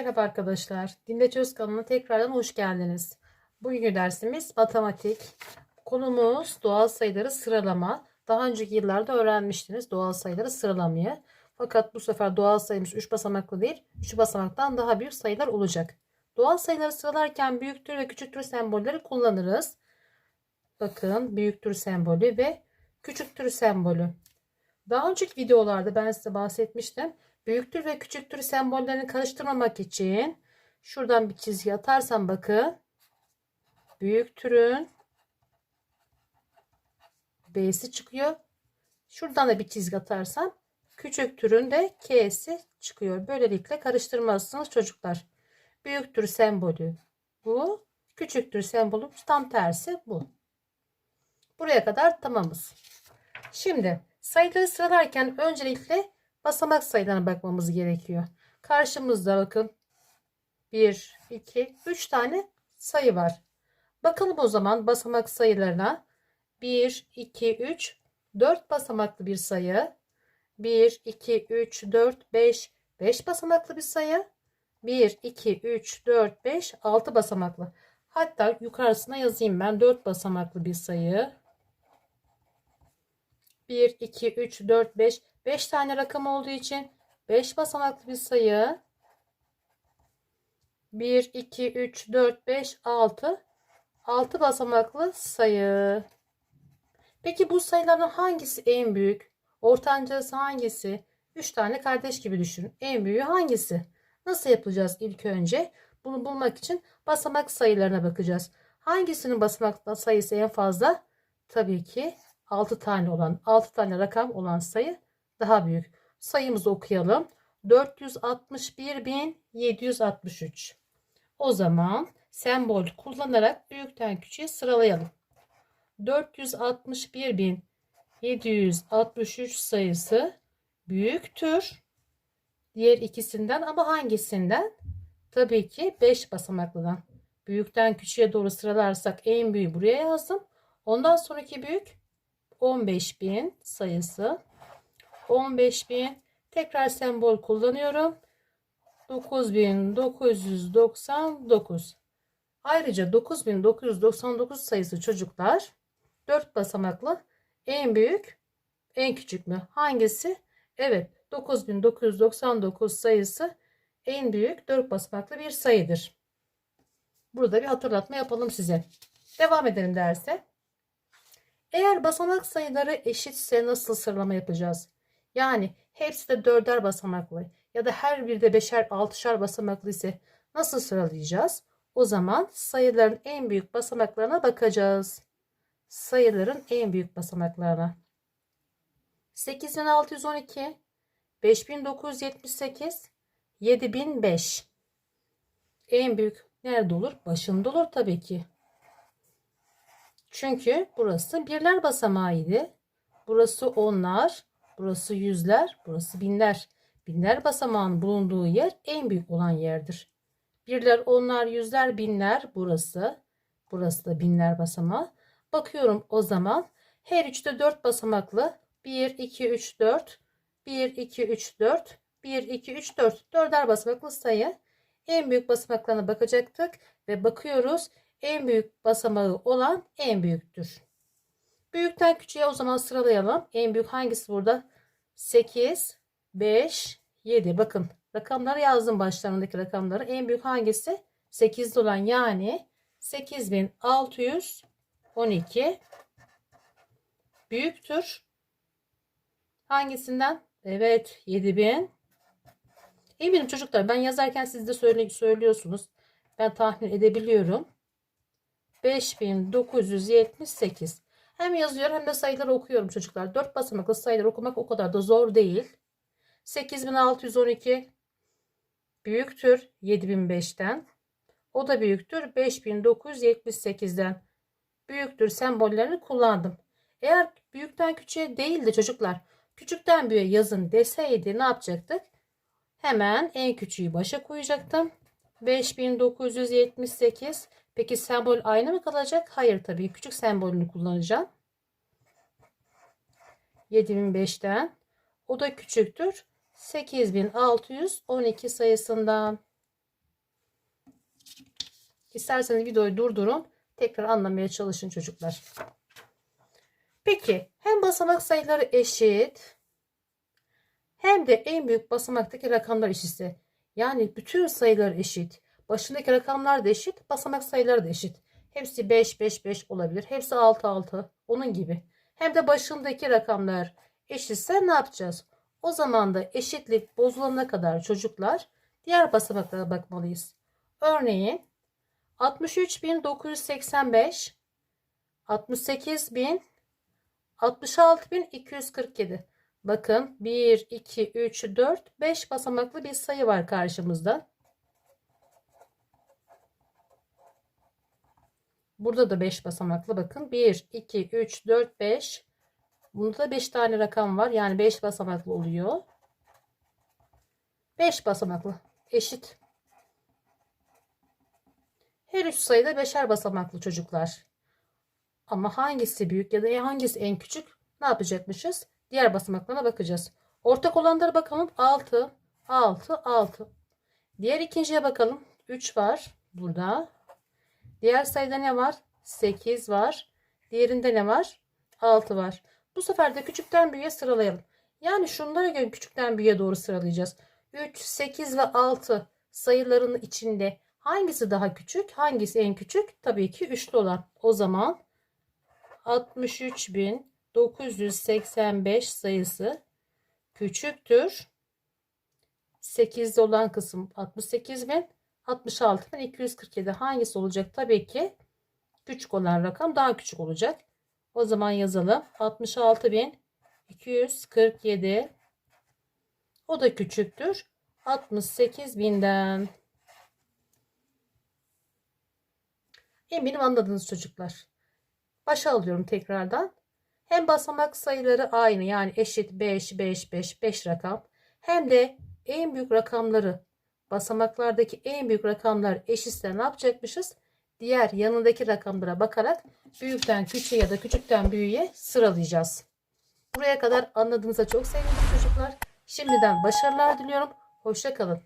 Merhaba arkadaşlar. Dinle Çöz kanalına tekrardan hoş geldiniz. Bugünkü dersimiz matematik. Konumuz doğal sayıları sıralama. Daha önceki yıllarda öğrenmiştiniz doğal sayıları sıralamayı. Fakat bu sefer doğal sayımız 3 basamaklı değil, 3 basamaktan daha büyük sayılar olacak. Doğal sayıları sıralarken büyüktür ve küçüktür sembolleri kullanırız. Bakın büyüktür sembolü ve küçüktür sembolü. Daha önceki videolarda ben size bahsetmiştim. Büyüktür ve küçüktür sembollerini karıştırmamak için şuradan bir çizgi atarsam bakın. Büyüktürün B'si çıkıyor. Şuradan da bir çizgi atarsam küçüktürün de K'si çıkıyor. Böylelikle karıştırmazsınız çocuklar. Büyüktür sembolü bu. Küçüktür sembolü tam tersi bu. Buraya kadar tamamız. Şimdi sayıları sıralarken öncelikle basamak sayılarına bakmamız gerekiyor. Karşımızda bakın 1, 2, 3 tane sayı var. Bakalım o zaman basamak sayılarına. 1, 2, 3, 4 basamaklı bir sayı. 1, 2, 3, 4, 5, 5 basamaklı bir sayı. 1, 2, 3, 4, 5, 6 basamaklı. Hatta yukarısına yazayım ben 4 basamaklı bir sayı. 1, 2, 3, 4, 5. 5 tane rakam olduğu için 5 basamaklı bir sayı. 1, 2, 3, 4, 5, 6. 6 basamaklı sayı. Peki bu sayıların hangisi en büyük? Ortancası hangisi? 3 tane kardeş gibi düşünün. En büyüğü hangisi? Nasıl yapacağız ilk önce? Bunu bulmak için basamak sayılarına bakacağız. Hangisinin basamak sayısı en fazla? Tabii ki 6 tane olan 6 tane rakam olan sayı daha büyük. Sayımızı okuyalım. 461.763. O zaman sembol kullanarak büyükten küçüğe sıralayalım. 461.763 sayısı büyüktür. Diğer ikisinden ama hangisinden? Tabii ki 5 basamaklıdan. Büyükten küçüğe doğru sıralarsak en büyüğü buraya yazdım. Ondan sonraki büyük 15.000 sayısı. 15.000 tekrar sembol kullanıyorum. 9999. Ayrıca 9999 sayısı çocuklar 4 basamaklı en büyük en küçük mü? Hangisi? Evet 9999 sayısı en büyük 4 basamaklı bir sayıdır. Burada bir hatırlatma yapalım size. Devam edelim derse. Eğer basamak sayıları eşitse nasıl sıralama yapacağız? Yani hepsi de dörder basamaklı ya da her biri de beşer altışar basamaklı ise nasıl sıralayacağız? O zaman sayıların en büyük basamaklarına bakacağız. Sayıların en büyük basamaklarına. 8612, 5978, 7005. En büyük nerede olur? Başında olur tabii ki. Çünkü burası birler basamağıydı. Burası onlar, burası yüzler, burası binler. Binler basamağının bulunduğu yer en büyük olan yerdir. Birler, onlar, yüzler, binler burası. Burası da binler basamağı. Bakıyorum o zaman her üçte dört basamaklı 1, 2, 3, 4, 1, 2, 3, 4, 1, 2, 3, 4. Dörder basamaklı sayı. En büyük basamaklarına bakacaktık ve bakıyoruz en büyük basamağı olan en büyüktür. Büyükten küçüğe o zaman sıralayalım. En büyük hangisi burada? 8, 5, 7. Bakın rakamları yazdım başlarındaki rakamları. En büyük hangisi? 8'de olan yani 8612 büyüktür. Hangisinden? Evet 7000. Eminim çocuklar ben yazarken siz de söylüyorsunuz. Ben tahmin edebiliyorum. 5978. Hem yazıyorum hem de sayıları okuyorum çocuklar. 4 basamaklı sayıları okumak o kadar da zor değil. 8612 büyüktür 7005'ten. O da büyüktür 5978'den. Büyüktür sembollerini kullandım. Eğer büyükten küçüğe değil de çocuklar küçükten büyüğe yazın deseydi ne yapacaktık? Hemen en küçüğü başa koyacaktım. 5978 Peki sembol aynı mı kalacak? Hayır tabii. Küçük sembolünü kullanacağım. 7005'ten. O da küçüktür. 8612 sayısından. İsterseniz videoyu durdurun. Tekrar anlamaya çalışın çocuklar. Peki hem basamak sayıları eşit hem de en büyük basamaktaki rakamlar eşitse yani bütün sayılar eşit. Başındaki rakamlar da eşit, basamak sayıları da eşit. Hepsi 5 5 5 olabilir. Hepsi 6 6 onun gibi. Hem de başındaki rakamlar eşitse ne yapacağız? O zaman da eşitlik bozulana kadar çocuklar diğer basamaklara bakmalıyız. Örneğin 63.985 68.000 66.247 Bakın 1, 2, 3, 4, 5 basamaklı bir sayı var karşımızda. Burada da 5 basamaklı bakın. 1, 2, 3, 4, 5. Bunda da 5 tane rakam var. Yani 5 basamaklı oluyor. 5 basamaklı. Eşit. Her üç sayıda beşer basamaklı çocuklar. Ama hangisi büyük ya da hangisi en küçük ne yapacakmışız? Diğer basamaklarına bakacağız. Ortak olanlara bakalım. 6, 6, 6. Diğer ikinciye bakalım. 3 var burada. Diğer sayıda ne var? 8 var. Diğerinde ne var? 6 var. Bu sefer de küçükten büyüğe sıralayalım. Yani şunlara göre küçükten büyüğe doğru sıralayacağız. 3, 8 ve 6 sayıların içinde hangisi daha küçük? Hangisi en küçük? Tabii ki üçlü olan. O zaman 63.985 sayısı küçüktür. 8'de olan kısım 68.000 66.247 hangisi olacak? Tabii ki küçük olan rakam daha küçük olacak. O zaman yazalım. 66.247 o da küçüktür. 68.000'den. Eminim anladınız çocuklar. Başa alıyorum tekrardan. Hem basamak sayıları aynı yani eşit 5, 5, 5, 5 rakam. Hem de en büyük rakamları basamaklardaki en büyük rakamlar eşitse ne yapacakmışız? Diğer yanındaki rakamlara bakarak büyükten küçüğe ya da küçükten büyüğe sıralayacağız. Buraya kadar anladığınıza çok sevindim çocuklar. Şimdiden başarılar diliyorum. Hoşça kalın.